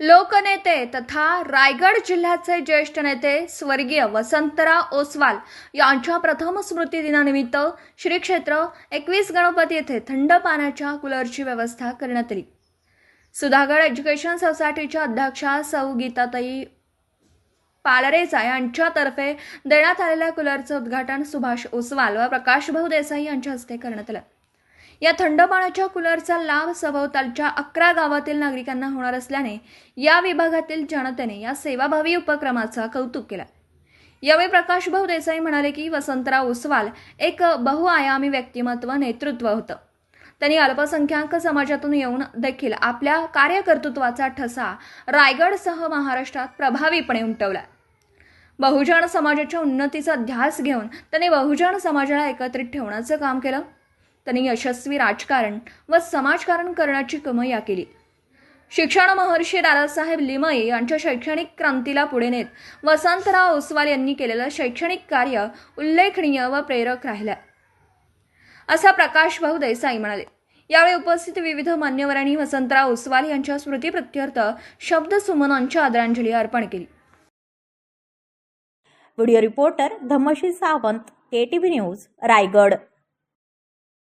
लोकनेते तथा रायगड जिल्ह्याचे ज्येष्ठ नेते स्वर्गीय वसंतराव ओसवाल यांच्या प्रथम स्मृती दिनानिमित्त श्री क्षेत्र एकवीस गणपती येथे थंड पाण्याच्या कूलरची व्यवस्था करण्यात आली. सुधागड एज्युकेशन सोसायटीच्या अध्यक्षा सौ गीताताई पालरेचा यांच्यातर्फे देण्यात आलेल्या कूलरचं उद्घाटन सुभाष ओसवाल व प्रकाशभाऊ देसाई यांच्या हस्ते करण्यात आलं. या थंड पाण्याच्या कूलरचा लाभ सभोवतालच्या अकरा गावातील नागरिकांना होणार असल्याने या विभागातील जनतेने या सेवाभावी उपक्रमाचा कौतुक केलं. यावेळी प्रकाशभाऊ देसाई म्हणाले की वसंतराव ओसवाल एक बहुआयामी व्यक्तिमत्व नेतृत्व होतं. त्यांनी अल्पसंख्याक समाजातून येऊन देखील आपल्या कार्यकर्तृत्वाचा ठसा रायगडसह महाराष्ट्रात प्रभावीपणे उमटवला. बहुजन समाजाच्या उन्नतीचा ध्यास घेऊन त्यांनी बहुजन समाजाला एकत्रित ठेवण्याचं काम केलं. त्यांनी यशस्वी राजकारण व समाजकारण करण्याची कमया केली. शिक्षण महर्षी दादासाहेब लिमये यांच्या शैक्षणिक क्रांतीला पुढे नेत वसंतराव ओसवाल यांनी केलेलं शैक्षणिक कार्य उल्लेखनीय व प्रेरक राहिलं असा प्रकाश भाऊ देसाई म्हणाले. यावेळी उपस्थित विविध मान्यवरांनी वसंतराव ओसवाल यांच्या स्मृतीप्रत्यर्थ शब्द सुमनांची आदरांजली अर्पण केली. Video reporter Dhammashi Sawant KTV news Raigad.